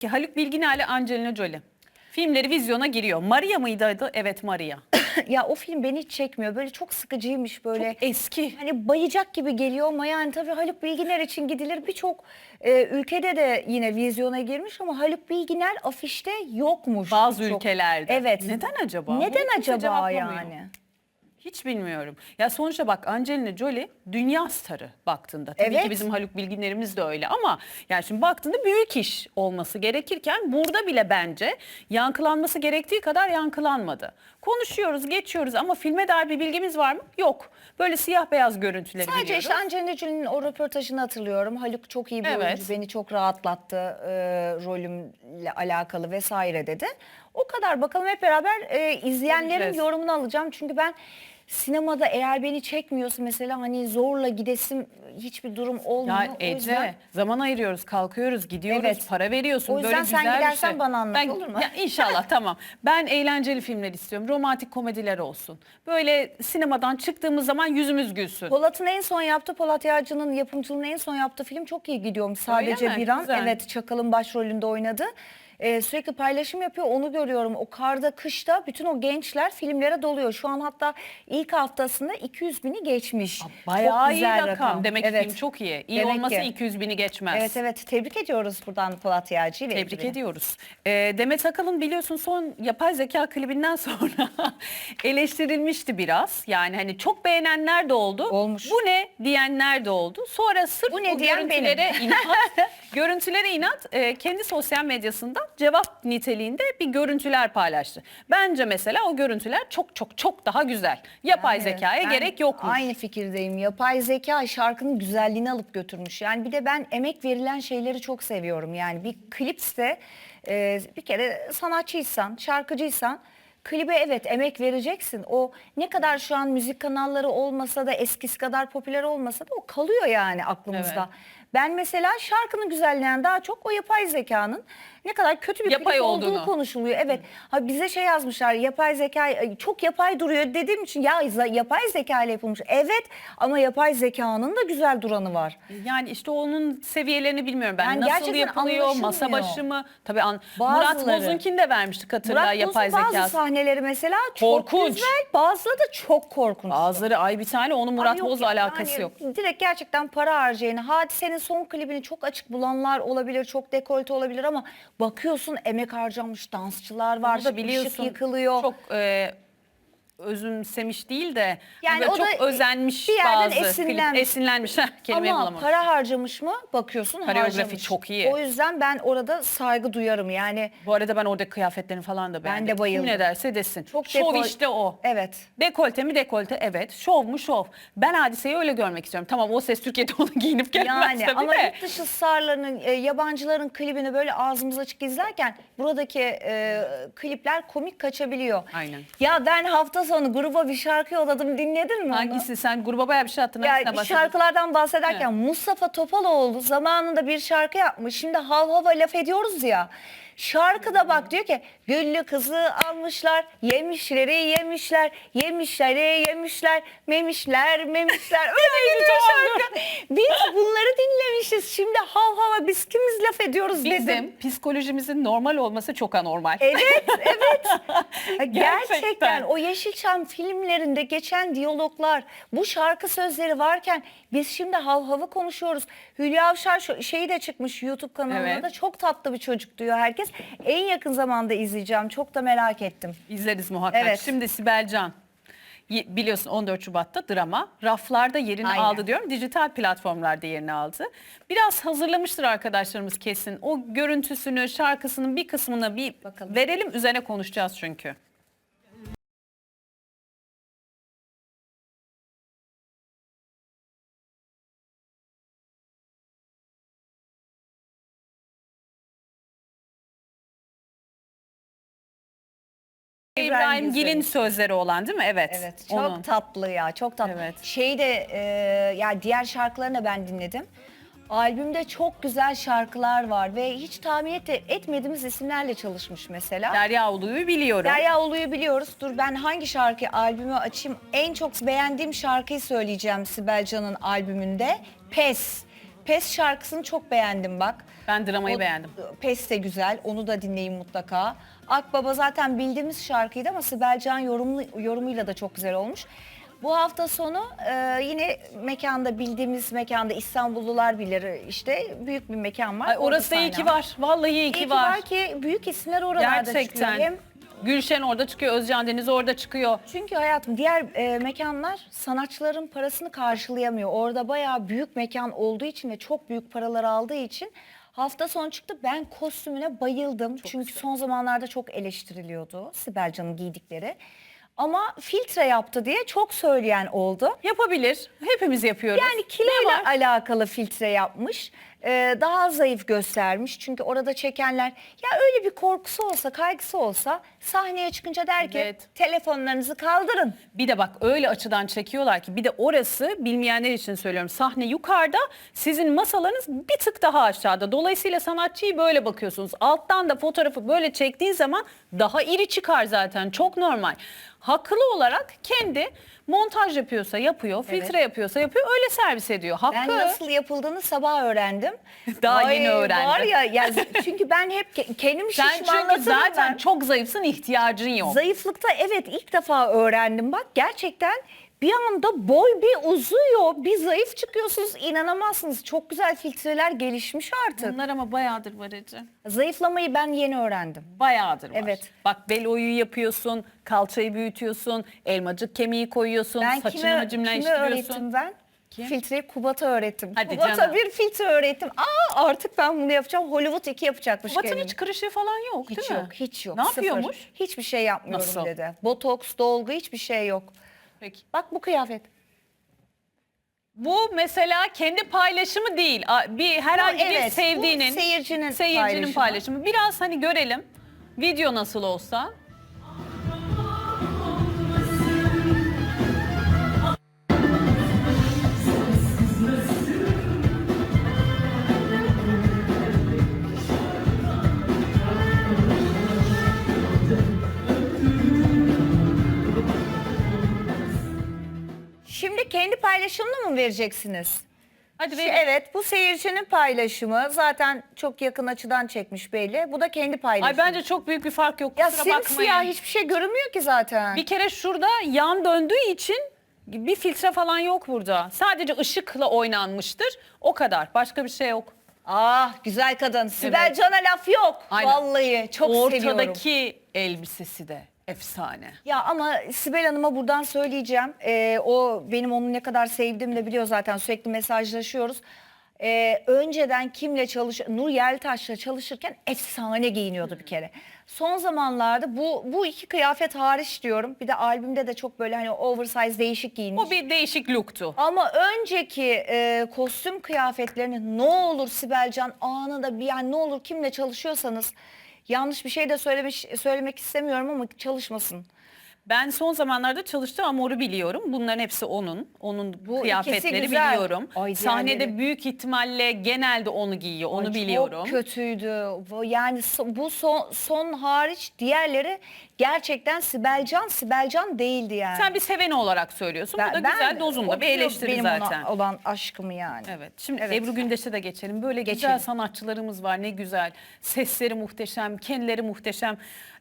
Ki Haluk Bilginer'le Angelina Jolie. Filmleri vizyona giriyor. Maria mıydı adı? Evet Maria. ya o film beni hiç çekmiyor. Böyle çok sıkıcıymış böyle. Eski. Hani bayacak gibi geliyor ama yani tabii Haluk Bilginer için gidilir. Birçok e, ülkede de yine vizyona girmiş ama Haluk Bilginer afişte yokmuş. Bazı Çok- ülkelerde. Evet. Neden acaba? Bunu Neden kimse acaba yani? Hiç bilmiyorum. Ya sonuçta bak Angelina Jolie dünya starı baktığında. Tabii Evet. ki bizim Haluk Bilginer'imiz de öyle ama yani şimdi baktığında büyük iş olması gerekirken burada bile bence yankılanması gerektiği kadar yankılanmadı. Konuşuyoruz, geçiyoruz ama filme dair bir bilgimiz var mı? Yok. Böyle siyah beyaz görüntüleri Sadece biliyoruz. işte Angelina Jolie'nin o röportajını hatırlıyorum. Haluk çok iyi bir Evet. oyuncu, beni çok rahatlattı e, rolümle alakalı vesaire dedi. O kadar bakalım hep beraber e, izleyenlerin Göreceğiz. yorumunu alacağım. Çünkü ben sinemada eğer beni çekmiyorsa mesela hani zorla gidesim hiçbir durum olmuyor. Ya o Ece yüzden zaman ayırıyoruz, kalkıyoruz, gidiyoruz, Evet. para veriyorsun. O yüzden Böyle sen güzel bir gidersen şey. bana anlat, ben, olur mu? Ya inşallah tamam. Ben eğlenceli filmler istiyorum. Romantik komediler olsun. Böyle sinemadan çıktığımız zaman yüzümüz gülsün. Polat'ın en son yaptığı, Polat Yağcı'nın yapımcılığının en son yaptığı film çok iyi gidiyormuş. Sadece mi? bir an. Güzel. Evet Çakal'ın başrolünde oynadı. Ee, sürekli paylaşım yapıyor onu görüyorum. O karda kışta bütün o gençler filmlere doluyor. Şu an hatta ilk haftasında 200 bini geçmiş. Bayağı Çok iyi güzel rakam. Demek evet. film çok iyi. İyi Demek olması ki. 200 bini geçmez. Evet evet tebrik ediyoruz buradan Polat Yağcı'yı. Tebrik ekibini. ediyoruz. Ee, Demet Akalın biliyorsun son yapay zeka klibinden sonra eleştirilmişti biraz. Yani hani çok beğenenler de oldu. Olmuş. Bu ne diyenler de oldu. Sonra sırf Bu bu, ne diyen görüntülere inat, görüntülere inat e, kendi sosyal medyasından cevap niteliğinde bir görüntüler paylaştı. Bence mesela o görüntüler çok çok çok daha güzel. Yapay Yani zekaya ben gerek yokmuş. Aynı fikirdeyim. Yapay zeka şarkının güzelliğini alıp götürmüş. Yani bir de ben emek verilen şeyleri çok seviyorum. Yani bir klipse e, bir kere sanatçıysan, şarkıcıysan klibe evet emek vereceksin. O ne kadar şu an müzik kanalları olmasa da eskisi kadar popüler olmasa da o kalıyor yani aklımızda. Evet. Ben mesela şarkının güzelliğinden daha çok o yapay zekanın ne kadar kötü bir Yapay klip olduğu olduğunu. konuşuluyor. Evet. Ha bize şey yazmışlar. Yapay zeka ay, çok yapay duruyor dediğim için ya yapay zeka ile yapılmış. Evet ama yapay zekanın da güzel duranı var. Yani işte onun seviyelerini bilmiyorum ben. Yani Nasıl yapılıyor, masa başı mı? Tabii an, Murat Bazıları. Boz'unkini de vermiştik hatırla Murat yapay Boz'un bazı zekası. sahneleri mesela çok Korkunç. güzel. Bazıları da çok korkunç. Bazıları ay bir tane onun Murat Abi yok Boz'la ya, alakası yani yok. Direkt gerçekten para harcayan, hadisenin son klibini çok açık bulanlar olabilir, çok dekolte olabilir ama bakıyorsun emek harcanmış dansçılar var, Bunu da ışık biliyorsun yıkılıyor. çok e, özümsemiş değil de Yani o çok da özenmiş bir yerden bazı esinlenmiş. klip esinlenmiş. Kelimeyi Ama bulamadım. para harcamış mı bakıyorsun Koreografi harcamış. çok iyi. O yüzden ben orada saygı duyarım yani. Bu arada ben orada kıyafetlerini falan da beğendim. de bayıldım. Kim ne derse desin. Çok Şov dekol- işte o. Evet. Dekolte mi dekolte evet. Şov mu şov. Ben hadiseyi öyle görmek istiyorum. Tamam o ses Türkiye'de onu giyinip gelmez Yani tabii ama de. yurt dışı starlarının, e, yabancıların klibini böyle ağzımız açık izlerken buradaki e, klipler komik kaçabiliyor. Aynen. Ya ben hafta sonu gruba bir şarkı yolladım dinledin mi onu? Hangisi sen gruba bayağı bir şey attın. Ya şarkılardan bahsederken Mustafa Topaloğlu zamanında bir şarkı yapmış. Şimdi hav hava laf ediyoruz ya. Şarkıda bak diyor ki güllü kızı almışlar, yemişleri yemişler, yemişleri yemişler, memişler memişler. Öyle gidiyor şarkı. Biz. Şimdi hav hava biz kimiz laf ediyoruz dedim. Bizim psikolojimizin normal olması çok anormal. Evet, evet. Gerçekten. Gerçekten. o Yeşilçam filmlerinde geçen diyaloglar, bu şarkı sözleri varken biz şimdi hav havı konuşuyoruz. Hülya Avşar şu- şeyi de çıkmış YouTube kanalında Evet. da çok tatlı bir çocuk diyor herkes. En yakın zamanda izleyeceğim. Çok da merak ettim. İzleriz muhakkak. Evet. Şimdi Sibel Can. Biliyorsun 14 Şubat'ta drama raflarda yerini Aynen. aldı diyorum. Dijital platformlarda yerini aldı. Biraz hazırlamıştır arkadaşlarımız kesin. O görüntüsünü, şarkısının bir kısmını bir Bakalım. verelim. Üzerine konuşacağız çünkü. İbrahim. Gil'in sözleri olan değil mi? Evet. Evet çok onun. tatlı ya çok tatlı. Evet. Şeyi de e, ya diğer şarkılarını ben dinledim. Albümde çok güzel şarkılar var ve hiç tahmin et, etmediğimiz isimlerle çalışmış mesela. Derya Ulu'yu biliyorum. Derya Ulu'yu biliyoruz. Dur ben hangi şarkı albümü açayım? En çok beğendiğim şarkıyı söyleyeceğim Sibel Can'ın albümünde. Pes. Pes şarkısını çok beğendim bak. Ben dramayı O- beğendim. Pes de güzel. Onu da dinleyin mutlaka. Akbaba zaten bildiğimiz şarkıydı ama Sibel Can yorumlu, yorumuyla da çok güzel olmuş. Bu hafta sonu e, yine mekanda bildiğimiz mekanda İstanbullular bilir işte büyük bir mekan var. Ay, orası da iyi ki var. Vallahi iyi İyi ki ki var. var ki büyük isimler oralarda Gerçekten. çıkıyor. Hem Gülşen orada çıkıyor, Özcan Deniz orada çıkıyor. çünkü hayatım diğer e, mekanlar sanatçıların parasını karşılayamıyor. Orada bayağı büyük mekan olduğu için ve çok büyük paralar aldığı için hafta sonu çıktı. Ben kostümüne bayıldım. Çünkü son zamanlarda çok eleştiriliyordu Sibel Can'ın giydikleri. Ama filtre yaptı diye çok söyleyen oldu. Yapabilir. Hepimiz yapıyoruz. Yani kiloyla alakalı filtre yapmış. Ee, daha zayıf göstermiş. Çünkü orada çekenler ya öyle bir korkusu olsa, kaygısı olsa sahneye çıkınca der ki Evet. telefonlarınızı kaldırın. Bir de bak öyle açıdan çekiyorlar ki bir de orası bilmeyenler için söylüyorum sahne yukarıda sizin masalarınız bir tık daha aşağıda. Dolayısıyla sanatçıyı böyle bakıyorsunuz. Alttan da fotoğrafı böyle çektiğin zaman daha iri çıkar zaten çok normal. Haklı olarak kendi montaj yapıyorsa yapıyor, filtre yapıyorsa yapıyor öyle servis ediyor. Hakkı. Ben nasıl yapıldığını sabah öğrendim. Daha yeni öğrendi. Var ya, ya çünkü ben hep ke- kendim Sen çünkü şişmanlatırım zaten ben. çok zayıfsın ihtiyacın yok. Zayıflıkta evet ilk defa öğrendim bak gerçekten bir anda boy bir uzuyor bir zayıf çıkıyorsunuz inanamazsınız çok güzel filtreler gelişmiş artık. Bunlar ama bayağıdır var Ece. Zayıflamayı ben yeni öğrendim. Bayağıdır var. Evet. Bak bel oyu yapıyorsun, kalçayı büyütüyorsun, elmacık kemiği koyuyorsun, Ben saçını kime hacimleştiriyorsun. öğrettim ben? Kim? Filtreyi Kubat'a öğrettim. Hadi Kubat'a canım. bir filtre öğrettim. Aa artık ben bunu yapacağım. Hollywood 2 yapacakmış Kubat'ın hiç kırışığı falan yok Hiç değil yok, mi? hiç yok. Ne Sıfır. yapıyormuş? Hiçbir şey yapmıyorum Nasıl? dedi. Botoks, dolgu hiçbir şey yok. Peki. Bak bu kıyafet. Bu mesela kendi paylaşımı değil. Bir herhangi bir evet, bu sevdiğinin, seyircinin seyircinin paylaşımı. paylaşımı. Biraz hani görelim. Video nasıl olsa. Şimdi kendi paylaşımını mı vereceksiniz? Hadi verin. Evet bu seyircinin paylaşımı. Zaten çok yakın açıdan çekmiş belli. Bu da kendi paylaşımı. Ay bence çok büyük bir fark yok. ya Kusura simsiyah bakmayın. hiçbir şey görünmüyor ki zaten. Bir kere şurada yan döndüğü için bir filtre falan yok burada. Sadece ışıkla oynanmıştır. O kadar. Başka bir şey yok. Ah güzel kadın. Sibel Evet. Can'a laf yok. Aynen. Vallahi çok seviyorum. Ortadaki elbisesi de efsane. Ya ama Sibel Hanım'a buradan söyleyeceğim. Ee, o benim onu ne kadar sevdiğimi de biliyor zaten sürekli mesajlaşıyoruz. Ee, önceden kimle çalış Nur Yeltaş'la çalışırken efsane giyiniyordu bir kere. Son zamanlarda bu bu iki kıyafet hariç diyorum. Bir de albümde de çok böyle hani oversize değişik giyinmiş. O bir değişik looktu. Ama önceki e, kostüm kıyafetlerini ne olur Sibel Can anında bir yani ne olur kimle çalışıyorsanız yanlış bir şey de söylemiş, söylemek istemiyorum ama çalışmasın. Ben son zamanlarda çalıştığım Amor'u biliyorum. Bunların hepsi onun. Onun Bu kıyafetleri ikisi güzel. biliyorum. Ay, Sahnede diğerleri- büyük ihtimalle genelde onu giyiyor. Onu Ay, biliyorum. Çok kötüydü. Bu- Yani so- bu son, son hariç diğerleri gerçekten Sibelcan Sibelcan değildi yani. Sen bir seveni olarak söylüyorsun. Bu da güzel dozunda o bir biliyor eleştiri benim zaten. ona olan aşkımı yani. Evet. Şimdi Evet. Ebru Gündeş'e de geçelim. Böyle güzel Geçelim. sanatçılarımız var. Ne güzel. Sesleri muhteşem, kendileri muhteşem.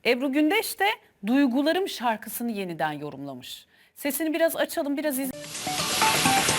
Ebru Gündeş de Duygularım şarkısını yeniden yorumlamış. Sesini biraz açalım, biraz izleyelim.